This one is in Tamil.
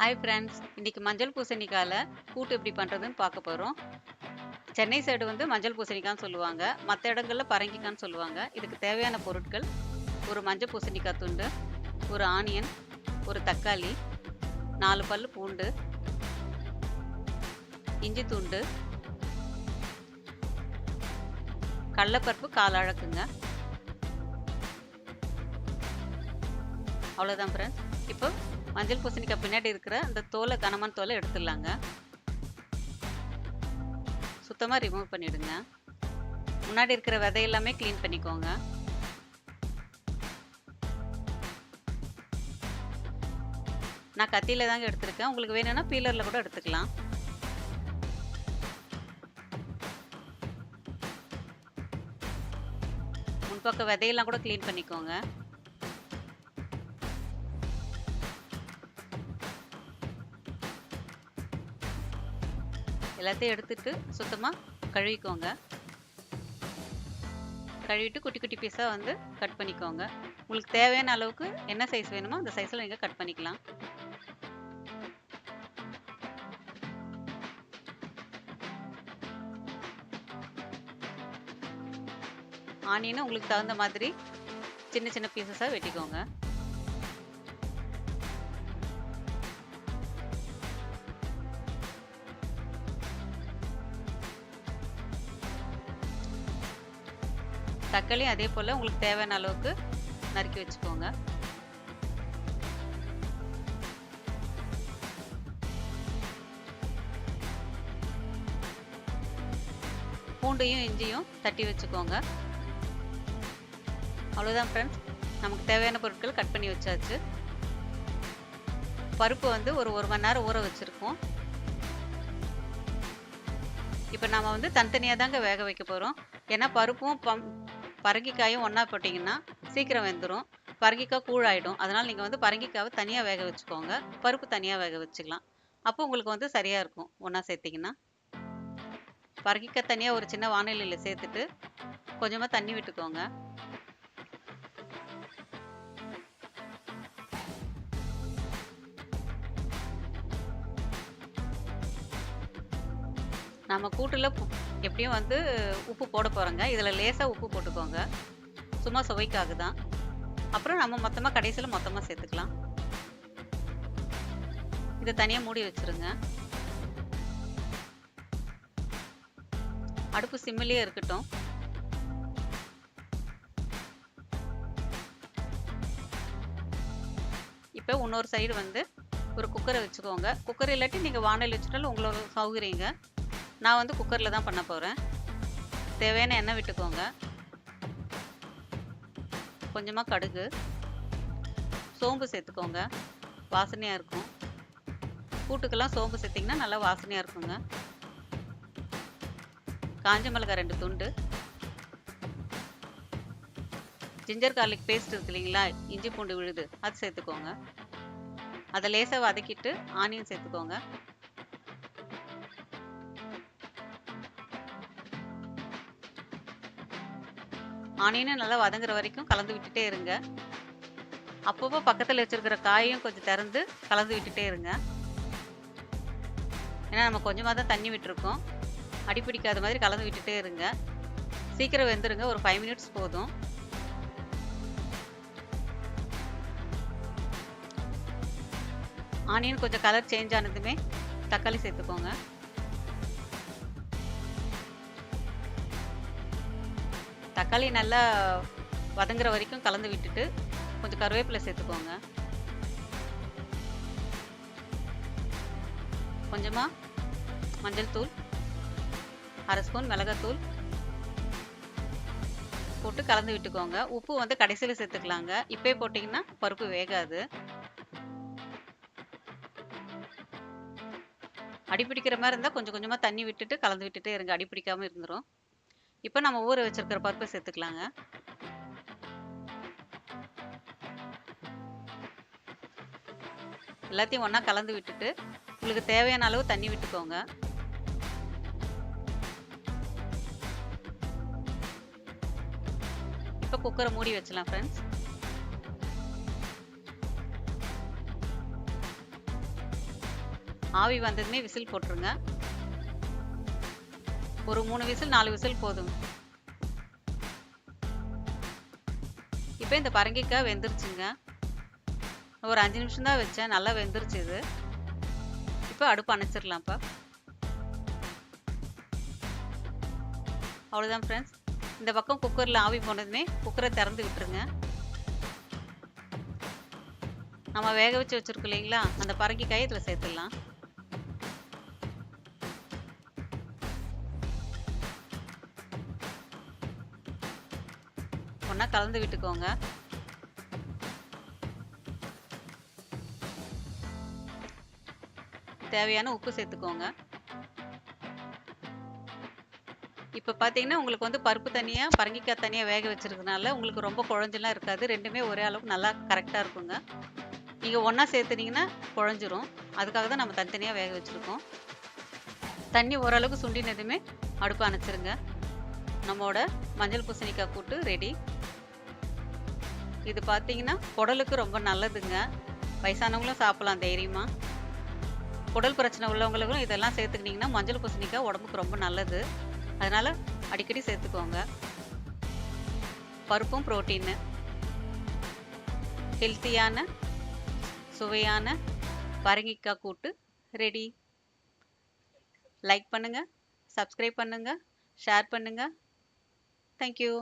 ஹாய் ஃப்ரெண்ட்ஸ் இன்னைக்கு மஞ்சள் பூசணிக்காயில் கூட்டு எப்படி பண்ணுறதுன்னு பார்க்க போகிறோம் சென்னை சைடு வந்து மஞ்சள் பூசணிக்கான்னு சொல்லுவாங்க. மற்ற இடங்களில் பரங்கிக்கான்னு சொல்லுவாங்க. இதுக்கு தேவையான பொருட்கள் ஒரு மஞ்சள் பூசணிக்காய் துண்டு ஒரு ஆனியன் ஒரு தக்காளி நாலு பல் பூண்டு இஞ்சி துண்டு கடலப்பருப்பு கால் அழக்குங்க அவ்வளோதான் ஃப்ரெண்ட்ஸ் இப்போ மஞ்சள் பூசணிக்காய் பின்னாடி இருக்கிற அந்த தோலை கனமான தோலை எடுத்துடலாங்க. சுத்தமாக ரிமூவ் பண்ணிவிடுங்க முன்னாடி இருக்கிற விதையெல்லாமே க்ளீன் பண்ணிக்கோங்க. நான் கத்தியில் தாங்க எடுத்திருக்கேன். உங்களுக்கு வேணும்னா பீலரில் கூட எடுத்துக்கலாம். முன்பக்க விதையெல்லாம் கூட க்ளீன் பண்ணிக்கோங்க. எல்லாத்தையும் எடுத்துட்டு சுத்தமாக கழுவிக்கோங்க. கழுவிட்டு குட்டி குட்டி பீஸாக வந்து கட் பண்ணிக்கோங்க. உங்களுக்கு தேவையான அளவுக்கு என்ன சைஸ் வேணுமோ அந்த சைஸில் நீங்கள் கட் பண்ணிக்கலாம். ஆனியனை உங்களுக்கு தகுந்த மாதிரி சின்ன சின்ன பீசஸாக வெட்டிக்கோங்க. தக்காளி அதே போல் உங்களுக்கு தேவையான அளவுக்கு நறுக்கி வச்சுக்கோங்க. பூண்டையும் இஞ்சியும் தட்டி வச்சுக்கோங்க. அவ்வளோதான் ஃப்ரெண்ட்ஸ் நமக்கு தேவையான பொருட்கள் கட் பண்ணி வச்சாச்சு. பருப்பு வந்து ஒரு ஒரு மணி நேரம் ஊற வச்சுருக்கோம். இப்போ நாம் வந்து தனித்தனியாக தாங்க வேக வைக்க போகிறோம் ஏன்னா பருப்பும் பம் பரங்கிக்காயும் ஒன்றா போட்டிங்கன்னா சீக்கிரம் வெந்துடும் பரங்கிக்காய் கூழாயிடும். அதனால் நீங்கள் வந்து பரங்கிக்காவை தனியாக வேக வச்சுக்கோங்க. பருப்பு தனியாக வேக வச்சுக்கலாம். அப்போ உங்களுக்கு வந்து சரியாக இருக்கும் ஒன்றா சேர்த்திங்கன்னா. பரங்கிக்காய் தனியாக ஒரு சின்ன வானிலையில் சேர்த்துட்டு கொஞ்சமாக தண்ணி விட்டுக்கோங்க. நம்ம கூட்டில் எப்படியும் வந்து உப்பு போட போகிறோங்க இதில் லேசாக உப்பு போட்டுக்கோங்க. சும்மா சுவைக்காக தான். அப்புறம் நம்ம மொத்தமாக கடைசியில் மொத்தமாக சேர்த்துக்கலாம். இதை தனியாக மூடி வச்சுருங்க. அடுப்பு சிம்மிலேயே இருக்கட்டும். இப்போ இன்னொரு சைடு வந்து ஒரு குக்கரை வச்சுக்கோங்க. குக்கர் இல்லாட்டி நீங்கள் வானல் வச்சுட்டாலும் உங்களோட சௌகரியங்க. நான் வந்து குக்கரில் தான் பண்ண போகிறேன் தேவையான எண்ணெய் விட்டுக்கோங்க. கொஞ்சமாக கடுகு. சோம்பு சேர்த்துக்கோங்க. வாசனையாக இருக்கும். கூட்டுக்கெல்லாம் சோம்பு சேர்த்திங்கன்னா நல்லா வாசனையாக இருக்குங்க. காஞ்ச மிளகாய் ரெண்டு துண்டு. ஜிஞ்சர் கார்லிக் பேஸ்ட் இருக்கு இல்லைங்களா? இஞ்சி பூண்டு விழுது. அது சேர்த்துக்கோங்க. அதை லேசாக வதக்கிட்டு ஆனியன் சேர்த்துக்கோங்க. ஆனியனும் நல்லா வதங்குற வரைக்கும் கலந்து விட்டுட்டே இருங்க. அப்பப்போ பக்கத்தில் வச்சுருக்கிற காயையும் கொஞ்சம் திறந்து கலந்து விட்டுட்டே இருங்க. ஏன்னா நம்ம கொஞ்சமாக தான் தண்ணி விட்டுருக்கோம். அடி பிடிக்காத மாதிரி கலந்து விட்டுட்டே இருங்க. சீக்கிரம் வெந்துருங்க. ஒரு ஃபைவ் மினிட்ஸ் போதும். ஆனியன் கொஞ்சம் கலர் சேஞ்ச் ஆனதுமே தக்காளி சேர்த்துக்கோங்க. தக்காளி நல்லா வதங்குற வரைக்கும் கலந்து விட்டுட்டு கொஞ்சம் கருவேப்பிலை சேர்த்துக்கோங்க. கொஞ்சமாக மஞ்சள் தூள் அரை ஸ்பூன் மிளகாத்தூள் போட்டு கலந்து விட்டுக்கோங்க. உப்பு வந்து கடைசியில் சேர்த்துக்கலாங்க. இப்போயே போட்டிங்கன்னா பருப்பு வேகாது. அடி பிடிக்கிற மாதிரி இருந்தால் கொஞ்சம் கொஞ்சமாக தண்ணி விட்டுட்டு கலந்து விட்டுட்டே இருங்க. அடி பிடிக்காமல் இருந்துடும் இப்போ நம்ம ஊற வச்சிருக்கிற பருப்பை சேர்த்துக்கலாங்க. எல்லாத்தையும் ஒன்றா கலந்து விட்டுட்டு உங்களுக்கு தேவையான அளவு தண்ணி விட்டுக்கோங்க. இப்போ குக்கரை மூடி வச்சலாம் ஃப்ரெண்ட்ஸ் ஆவி வந்ததுமே விசில் போட்டுருங்க. ஒரு மூணு விசில் நாலு விசில் போதும் இப்போ இந்த பரங்கிக்காய் வெந்துருச்சுங்க. ஒரு அஞ்சு நிமிஷம் தான் வச்சேன். நல்லா வெந்துருச்சு இது. இப்போ அடுப்பு அணைச்சிடலாம்ப்பா அவ்வளோதான் ஃப்ரெண்ட்ஸ் இந்த பக்கம் குக்கரில் ஆவி போனதுமே குக்கரை திறந்து விட்டுருங்க. நம்ம வேக வச்சு வச்சுருக்கோம் இல்லைங்களா? அந்த பரங்கிக்காயை இதில் சேர்த்துடலாம். ஒன்றா கலந்து விட்டுக்கோங்க. தேவையான உப்பு சேர்த்துக்கோங்க. இப்போ பார்த்தீங்கன்னா உங்களுக்கு வந்து பருப்பு தனியாக பரங்கிக்காய் தனியாக வேக வச்சுருக்கனால உங்களுக்கு ரொம்ப குழஞ்செல்லாம் இருக்காது. ரெண்டுமே ஒரே அளவுக்கு நல்லா கரெக்டாக இருக்குங்க. நீங்கள் ஒன்றா சேர்த்துனீங்கன்னா குழஞ்சிரும். அதுக்காக தான் நம்ம தனித்தனியாக வேக வச்சுருக்கோம். தண்ணி ஓரளவுக்கு சுண்டினதுமே அடுப்பு அணைச்சிருங்க. நம்மளோட மஞ்சள் பூசணிக்காய் கூட்டு ரெடி இது பார்த்தீங்கன்னா குடலுக்கு ரொம்ப நல்லதுங்க. வயசானவங்களும் சாப்பிடலாம் தைரியமாக குடல் பிரச்சனை உள்ளவங்களுக்கும் இதெல்லாம் சேர்த்துக்கிட்டிங்கன்னா மஞ்சள் பூசணிக்காய் உடம்புக்கு ரொம்ப நல்லது. அதனால் அடிக்கடி சேர்த்துக்கோங்க. பருப்பும் புரோட்டீனு. ஹெல்த்தியான சுவையான பரங்கிக்காய் கூட்டு ரெடி. லைக் பண்ணுங்கள் சப்ஸ்கிரைப் பண்ணுங்கள் ஷேர் பண்ணுங்கள் தேங்க்யூ